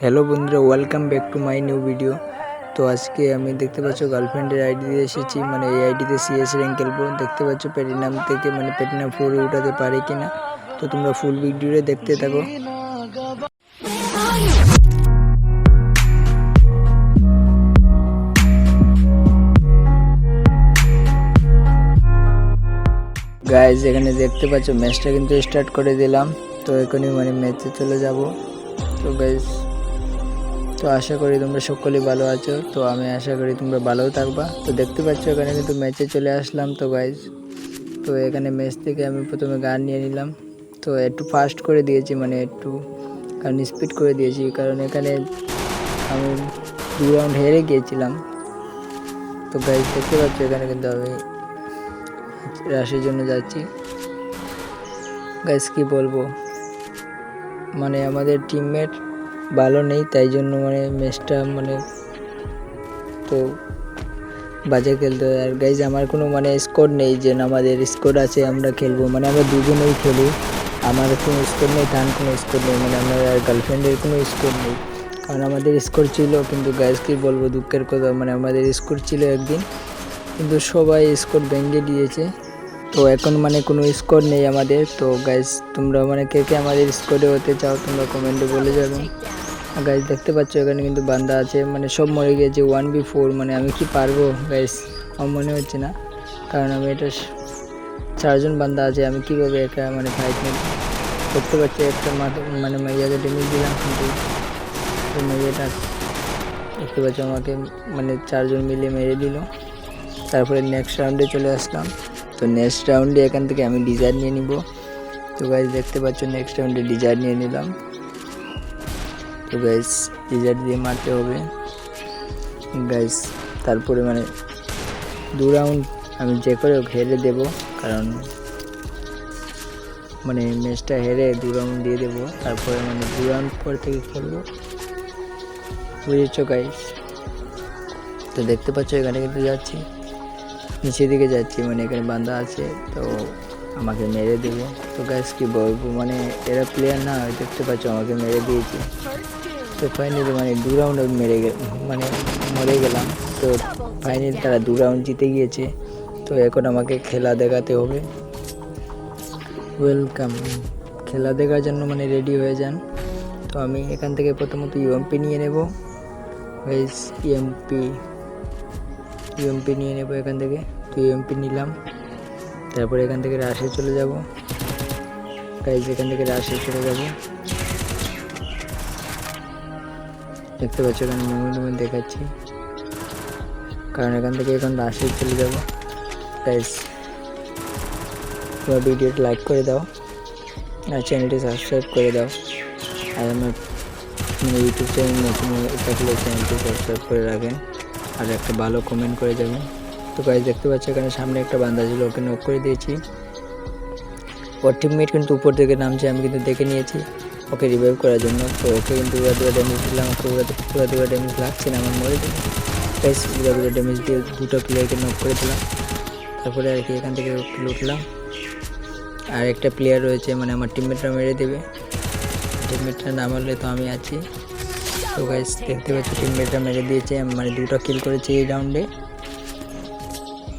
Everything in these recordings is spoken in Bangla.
হ্যালো বন্ধুরা welcome back to my new video তো আজকে আমি দেখতে পাচ্ছ গার্লফ্রেন্ডের আইডি দিয়ে এসেছি মানে এই আইডিতে সিএস র্যাঙ্ক খেলব দেখতে পাচ্ছ প্যাটিনাম থেকে মানে প্যাটিনাম ফোরে উঠাতে পারে কিনা। তো তোমরা ফুল ভিডিওটা দেখতে থাকো। গাইজ এখানে দেখতে পাচ্ছ ম্যাচটা কিন্তু স্টার্ট করে দিলাম। তো এখনই মানে ম্যাচে চলে যাব। তো গাইজ তো আশা করি তোমরা সকলেই ভালো আছো। তো আমি আশা করি তোমরা ভালোও থাকবা। তো দেখতে পাচ্ছ, এখানে কিন্তু ম্যাচে চলে আসলাম তো গাইজ তো এখানে ম্যাচ থেকে আমি প্রথমে গান নিয়ে নিলাম। তো একটু ফাস্ট করে দিয়েছি মানে একটু কারণ স্পিড করে দিয়েছি, কারণ এখানে আমি দু রাউন্ড হেরে গিয়েছিলাম। তো গাইজ দেখতে পাচ্ছ, এখানে কিন্তু আমি রাশের জন্য যাচ্ছি। গাইজ কি বলব? মানে আমাদের টিমমেট ভালো নেই, তাই জন্য মানে ম্যাচটা মানে তো বাজে খেলতে হয়। আর গাইজ আমার কোনো মানে স্কোর নেই, যে আমাদের স্কোর আছে, আমরা খেলব। মানে আমরা দুজনেই খেলি। আমার কোনো স্কোর নেই, তার কোনো স্কোর নেই। মানে আমার আর গার্লফ্রেন্ডের কোনো স্কোর নেই। কারণ আমাদের স্কোর ছিল, কিন্তু গাইজ কি বলব, দুঃখের কথা মানে আমাদের স্কোর ছিল একদিন, কিন্তু সবাই স্কোর ভেঙে দিয়েছে। তো এখন মানে কোনো স্কোর নেই আমাদের। তো গাইজ তোমরা মানে কে কে আমাদের স্কোরে হতে চাও, তোমরা কমেন্টে বলে যাবে গাইজ দেখতে পাচ্ছ, এখানে কিন্তু বান্দা আছে মানে সব মরে গিয়েছে ওয়ান বি ফোর মানে আমি কি পারব গাইজ আমার মনে হচ্ছে না, কারণ আমি এটা চারজন বান্দা আছে, আমি কীভাবে একা মানে ফাইট নেব? দেখতে পাচ্ছি, একটা মাথা মানে মাইয়াকে ডেমেজ দিলাম কিন্তু মাইয়াটা দেখতে পাচ্ছ আমাকে মানে চারজন মিলে মেরে দিল। তারপরে নেক্সট রাউন্ডে চলে আসলাম। তো নেক্সট রাউন্ডে এখান থেকে আমি ডিজাইন নিয়ে নিব। তো গাইজ দেখতে পাচ্ছ নেক্সট রাউন্ডে ডিজাইন নিয়ে নিলাম। তো গাইজ ডিজাইন দিয়ে মারতে হবে। গাইজ তারপরে মানে দু রাউন্ড আমি যে করে হেরে দেবো, কারণ মানে ম্যাচটা হেরে দু রাউন্ড দিয়ে দেবো। তারপরে মানে দু রাউন্ড পর থেকে খেলব। বুঝেছ গাইজ তো দেখতে পাচ্ছ এখানে কিন্তু যাচ্ছি। নিচের দিকে যাচ্ছি মানে এখানে বান্দা আছে, তো আমাকে মেরে দেবে। তো গ্যাস কি বলব? মানে এরা প্লেয়ার না দেখতে পাচ্ছ, আমাকে মেরে দিয়েছে। তো ফাইনালি মানে দু রাউন্ড মেরে মানে মরে গেলাম। তো ফাইনালি তারা দু রাউন্ড জিতে গিয়েছে। তো এখন আমাকে খেলা দেখাতে হবে। ওয়েলকাম খেলা দেখার জন্য মানে রেডি হয়ে যান। তো আমি এখান থেকে প্রথমত ইউএমপি নিয়ে নেব। ওয়েস ইএমপি ইউএমপি নিয়ে নেব এখান থেকে। তো ইউএমপি নিলাম। তারপরে এখান থেকে রাশে চলে যাব। গাইজ এখান থেকে রাশে চলে যাব। দেখতে পাচ্ছ, এখানে মুভমেন্ট মুভমেন্ট দেখাচ্ছি। কারণ এখান থেকে এখন রাশে চলে যাব। গাইজ তোমার ভিডিওটা লাইক করে দাও আর চ্যানেলটি সাবস্ক্রাইব করে দাও। আর আমার ইউটিউব চ্যানেল নতুন থাকলে চ্যানেলটি সাবস্ক্রাইব করে রাখেন আর একটা ভালো কমেন্ট করে যাবেন তো গাইজ দেখতে পাচ্ছ, এখানে সামনে একটা বান্দা ছিল, ওকে নক করে দিয়েছি। ওর টিমমেট কিন্তু উপর থেকে নামছে, আমি কিন্তু দেখে নিয়েছি। ওকে রিভাইভ করার জন্য। তো ওকে কিন্তু উড়া দুরা ড্যামেজ দিলাম, ওকে উড়া দুরা ড্যামেজ লাগছে না আমার মরে গাইজ উড়া দুরা ড্যামেজ দিয়ে দুটো প্লেয়ারকে নক করে দিলাম। তারপরে আর কি এখান থেকে লুটলাম। আর একটা প্লেয়ার রয়েছে মানে আমার টিমমেটরা মেরে দেবে। টিমমেটরা না মারলে তো আমি আছি। তো গাইস দেখতে পাচ্ছি টিমমেটরা মেরে দিয়েছে মানে দুটো কিল করেছি এই রাউন্ডে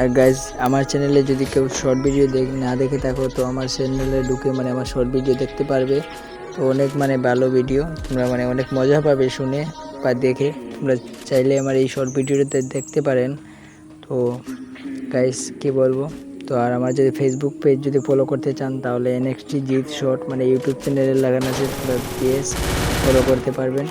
আর গাইজ আমার চ্যানেলে যদি কেউ শর্ট ভিডিও দেখ, না দেখে থাকো, তো আমার চ্যানেলে ঢুকে মানে আমার শর্ট ভিডিও দেখতে পারবে। তো অনেক মানে ভালো ভিডিও তোমরা মানে অনেক মজা পাবে শুনে বা দেখে। তোমরা চাইলে আমার এই শর্ট ভিডিওটাতে দেখতে পারেন। তো গাইস কি বলব? তো আর আমার যদি ফেসবুক পেজ যদি ফলো করতে চান, তাহলে এনএক্সটি জিত শর্ট মানে ইউটিউব চ্যানেলে লাগানো আছে, তোমরা পেজ ফলো করতে পারবেন।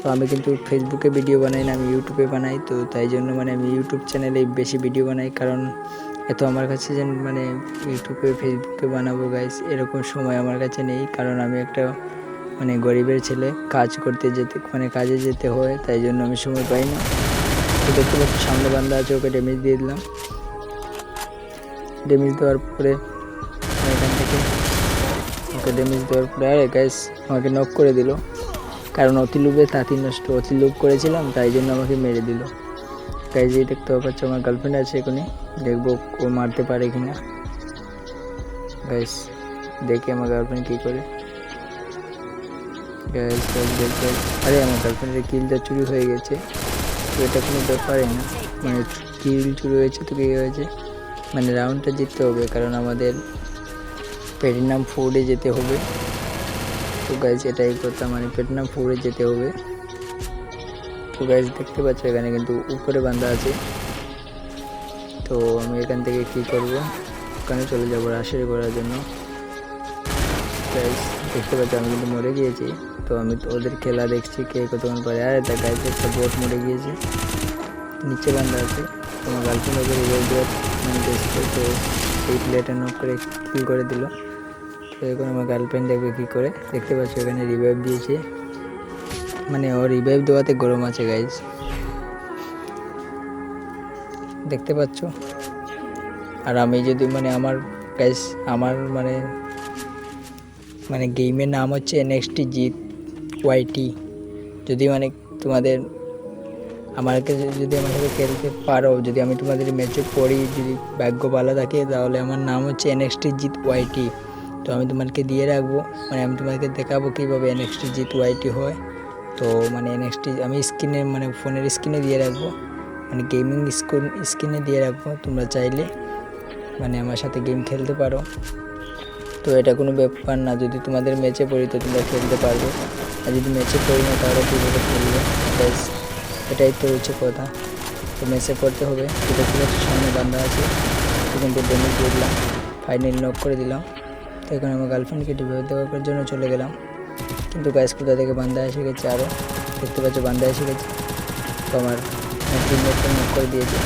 তো আমি কিন্তু ফেসবুকে ভিডিও বানাই না, আমি ইউটিউবে বানাই। তো তাই জন্য মানে আমি ইউটিউব চ্যানেলে বেশি ভিডিও বানাই। কারণ এত আমার কাছে যেন মানে ইউটিউবে, ফেসবুকে বানাবো গাইস এরকম সময় আমার কাছে নেই। কারণ আমি একটা মানে গরিবের ছেলে, কাজ করতে যেতে মানে কাজে যেতে হয়, তাই জন্য আমি সময় পাই না। দেখতে পাচ্ছি, সামনে বান্ধা আছে, ওকে ড্যামেজ দিয়ে দিলাম। ড্যামেজ দেওয়ার পরে এখান থেকে ওকে ড্যামেজ দেওয়ার পরে, আরে গাইস আমাকে নক করে দিল। কারণ অতি লোভে তাঁতি নষ্ট, অতি লোভ করেছিলাম, তাই জন্য আমাকে মেরে দিল। গাইজ দেখতে পাচ্ছ, আমার গার্লফ্রেন্ড আছে এখানে দেখব ও মারতে পারে কি না গাইস দেখি আমার গার্লফ্রেন্ড কী করে। Guys. আরে, আমার গার্লফ্রেন্ডের কিলটা চুরি হয়ে গেছে। তো এটা কোনো ব্যাপারই না। মানে কিল চুরি হয়েছে তো কী হয়েছে? মানে রাউন্ডটা জিততে হবে, কারণ আমাদের প্যাটিনাম ফোর্ডে যেতে হবে। তো গাইজ এটাই কথা মানে প্যাটিনাম ফোর্ডে যেতে হবে। তো গাইজ দেখতে পাচ্ছ, এখানে কিন্তু উপরে বান্ধা আছে। তো আমি এখান থেকে কি করব? ওখানে চলে যাব রাশের করার জন্য। গাইজ দেখতে পাচ্ছ, আমি কিন্তু মরে গিয়েছি। তো আমি ওদের খেলা দেখছি, কে কতক্ষণ পরে। আরে তা গাইজ একটা বোট মরে গিয়েছে। নিচে বান্ধা আছে। তোমার গার্লফ্রেন্ড ওকে রিভাইভ দেওয়ার মানে তো সেই প্লেটা নক করে কিল করে দিল। তো এখন আমার গার্লফ্রেন্ড দেখবে কী করে। দেখতে পাচ্ছ, এখানে রিভাইভ দিয়েছে। মানে ও রিভাইভ দেওয়াতে গরম আছে গাইজ দেখতে পাচ্ছ? আর আমি যদি মানে আমার গাইজ আমার মানে মানে গেমের নাম হচ্ছে এনএক্সটি জিত ওয়াইটি যদি মানে তোমাদের, আমার কাছে যদি আমার সাথে খেলতে পারো, যদি আমি তোমাদের ম্যাচে পড়ি, যদি ভাগ্য ভালো থাকে, তাহলে আমার নাম হচ্ছে এনএক্সটি জিত ওয়াইটি তো আমি তোমাকে দিয়ে রাখব মানে আমি তোমাকে দেখাবো কীভাবে এনএক্সটি জিত ওয়াইটি হয়। তো মানে এনএক্সটি আমি স্ক্রিনে মানে ফোনের স্ক্রিনে দিয়ে রাখব। মানে গেমিং স্ক্রিন স্ক্রিনে দিয়ে রাখব। তোমরা চাইলে মানে আমার সাথে গেম খেলতে পারো। তো এটা কোনো ব্যাপার না। যদি তোমাদের ম্যাচে পড়ি তো তোমরা খেলতে পারবে। আর যদি ম্যাচে পড়ি না, তাহলে কীভাবে খেলবে? ব্যাস, এটাই তো হচ্ছে কথা। তো ম্যাচে পড়তে হবে। এটা ঠিক সামনে বান্ধা আছে। তো কিন্তু ড্যামেজ দিয়ে দিলাম। ফাইনাল নক করে দিলাম। তো এখন আমার গার্লফ্রেন্ডকে ডিভাইভ দেওয়ার জন্য চলে গেলাম। কিন্তু গাছ কোথা থেকে বান্ধা এসে গেছে আরও দেখতে পাচ্ছ বান্ধা এসে গেছে। তো আমার টিমমেটকে নক করে দিয়েছে।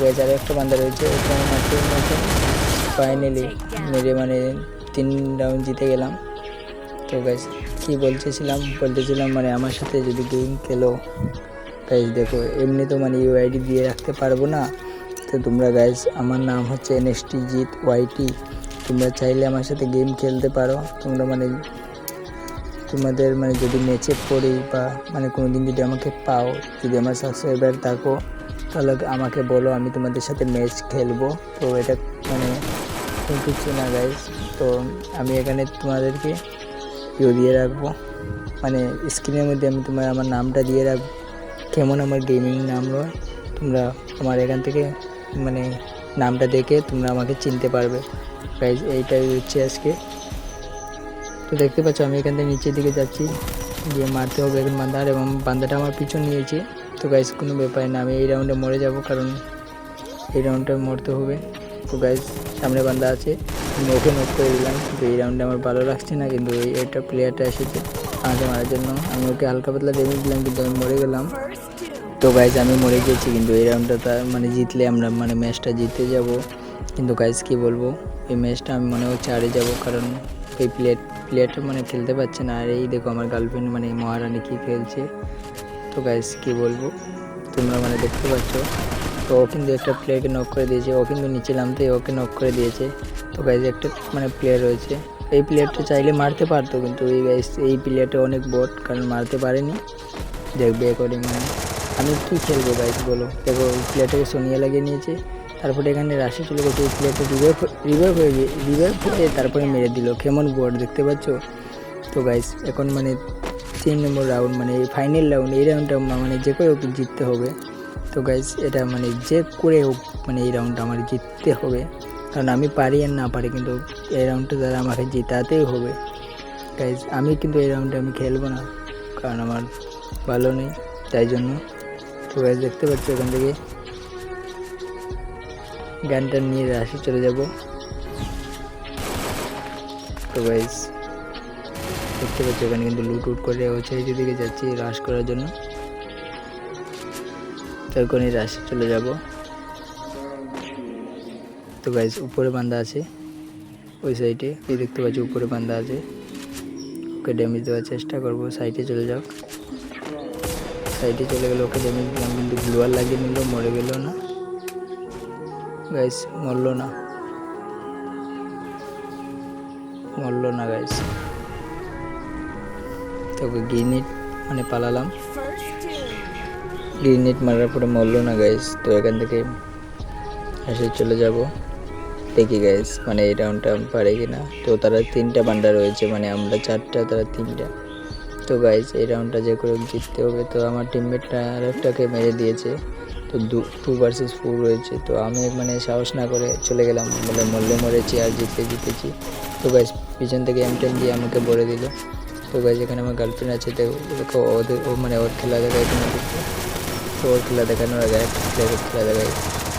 গাছ আরও একটা বান্ধা রয়েছে ওকে আমার ফাইনালি মেরে মানে তিন রাউন্ড জিতে গেলাম। তো গাইজ কী বলতেছিলাম? বলতেছিলাম মানে আমার সাথে যদি গেম খেলো গাইজ দেখো, এমনি তো মানে ইউ ইউআইডি দিয়ে রাখতে পারব না। তো তোমরা গাইজ আমার নাম হচ্ছে এনএসটি জিত ওয়াইটি তোমরা চাইলে আমার সাথে গেম খেলতে পারো। তোমরা মানে তোমাদের মানে যদি ম্যাচে পড়ি বা মানে কোনো দিন যদি আমাকে পাও, যদি আমার সাবস্ক্রাইবার থাকো, তাহলে আমাকে বলো, আমি তোমাদের সাথে ম্যাচ খেলব। তো এটা মানে কিছু না গাইজ তো আমি এখানে তোমাদেরকে ইয়ে দিয়ে রাখব। মানে স্ক্রিনের মধ্যে আমি তোমার আমার নামটা দিয়ে রাখব। কেমন আমার গেমিং নাম রয়, তোমরা আমার এখান থেকে মানে নামটা দেখে তোমরা আমাকে চিনতে পারবে। গাইজ এইটাই হচ্ছে আজকে তো দেখতে পাচ্ছ, আমি এখান থেকে নিচের দিকে যাচ্ছি। গিয়ে মারতে হবে এখন বান্দার, এবং বান্দাটা আমার পিছন নিয়েছে। তো গাইজ কোনো ব্যাপার না, আমি এই রাউন্ডে মরে যাব, কারণ এই রাউন্ডটা মরতে হবে। তো গাইজ সামনে বান্দা আছে, আমি ওকে নোট করে দিলাম। কিন্তু এই রাউন্ডে আমার ভালো লাগছে না, কিন্তু এই একটা প্লেয়ারটা এসেছে আমাকে মারার জন্য। আমি ওকে হালকা পাতলা ডেমেজ দিলাম, কিন্তু আমি মরে গেলাম। তো গাইজ আমি মরে গেছি, কিন্তু এই রাউন্ডটা তা- মানে জিতলে আমরা মানে ম্যাচটা জিতে যাব। কিন্তু গাইজ কি বলব, এই ম্যাচটা আমি মনে হচ্ছে আরে যাব, কারণ এই প্লেট প্লেয়ারটা মানে খেলতে পারছে না। আর এই দেখো আমার গার্লফ্রেন্ড মানে মহারানী কী খেলছে। তো গাইস কী বলব? তোমরা মানে দেখতে পাচ্ছ। তো ও কিন্তু একটা প্লেয়ারকে নক করে দিয়েছে। ও কিন্তু নিচে নামতে ওকে নক করে দিয়েছে। তো গাইজ একটা মানে প্লেয়ার রয়েছে। এই প্লেয়ারটা চাইলে মারতে পারতো কিন্তু এই গাইজ এই প্লেয়ারটা অনেক বট কারণ মারতে পারেনি। দেখবে অ্যাকর্ডিং মানে। আমি কী খেলব গাইজ বলো? দেখো প্লেয়ারটাকে সোনিয়া লাগিয়ে নিয়েছে। তারপরে এখানে রাশি চলে গেছে প্লেয়ারটা রিভাইভ রিভাইভ হয়ে গিয়ে রিভাইভ হয়ে তারপরে মেরে দিল। কেমন বোর্ড দেখতে পাচ্ছ? তো গাইস এখন মানে তিন নম্বর রাউন্ড মানে ফাইনাল রাউন্ড এই রাউন্ডটা মানে যে করে হোক জিততে হবে। তো গাইস এটা মানে যে করে হোক মানে এই রাউন্ডটা আমার জিততে হবে। কারণ আমি পারি আর না পারি, কিন্তু এই রাউন্ডটা তারা আমাকে জেতাতেই হবে। গাইজ আমি কিন্তু এই রাউন্ডে আমি খেলব না, কারণ আমার ভালো নেই, তাই জন্য। তো গাইজ দেখতে পাচ্ছ ওখান থেকে? গানটা নিয়ে রাশি চলে যাব। তো গাইজ দেখতে পাচ্ছি ওখানে কিন্তু লুট উট করে হচ্ছে, এই দিকে যাচ্ছি রাশ করার জন্য। তো এখন এই রাশে চলে যাব। তো গাইজ উপরে বান্ধা আছে, ওই সাইডে এই দেখতে পাচ্ছি উপরে বান্ধা আছে। ওকে ড্যামেজ দেওয়ার চেষ্টা করব সাইডে চলে যাও। সাইডে চলে গেলে ওকে ড্যামেজ দিলাম কিন্তু গ্লোয়ার লাগিয়ে নিল, মরে গেল না। গাইস, মরলো না। মরলো না গাইস। তোকে গ্রিনেট মানে পালালাম। গ্রিনেট মারার পরে মরলো না গাইস, তো এখান থেকে এসে চলে যাব। দেখি গাইস মানে এই রাউন্ডটা পারে কি না তো তারা তিনটা বান্ডা রয়েছে মানে আমরা চারটা, তারা তিনটা। তো গাইস, এই রাউন্ডটা যে করে জিততে হবে, তো আমার টিমমেটটা আরেকটাকে মেরে দিয়েছে। তো দু টু ভার্সেস ফোর রয়েছে। তো আমি মানে সাহস না করে চলে গেলাম। বলে মরলে মরেছি আর জিততে জিতেছি। তো গাইজ পিছন থেকে এম টেন দিয়ে আমাকে বলে দিল। তো গাইজ এখানে আমার গার্লফ্রেন্ড আছে, তো ওদের, ও মানে ওর খেলা দেখায় এখানে তো ওর খেলা দেখানোর আগে খেলা দেখায়।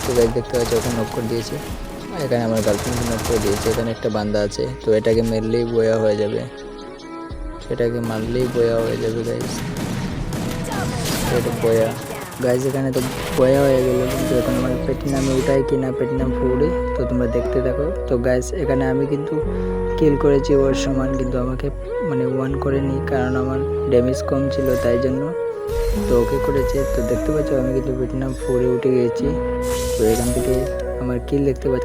তো গাইজ দেখতে পাচ্ছি ওখানে নক করে দিয়েছে। এখানে আমার গার্লফ্রেন্ডকে নক করে দিয়েছে। এখানে একটা বান্দা আছে। তো এটাকে মেরলেই বয়া হয়ে যাবে। এটাকে মারলেই বয়া হয়ে যাবে গাইজ এটা বয়া। গাইজ এখানে তো বয়া হয়ে গেলো। কিন্তু এখন আমার পেটিনামে উঠাই কি না পেটিনাম ফুড়ে তো তোমরা দেখতে থাকো। তো গাইজ এখানে আমি কিন্তু কিল করেছি ওর সমান, কিন্তু আমাকে মানে ওয়ান করেনি, কারণ আমার ড্যামেজ কম ছিল তাই জন্য। তো ওকে করেছে। তো দেখতে পাচ্ছ, আমি কিন্তু পেটিনাম ফোরে উঠে গেছি। তো এখান থেকে আমার কিল দেখতে পাচ্ছ।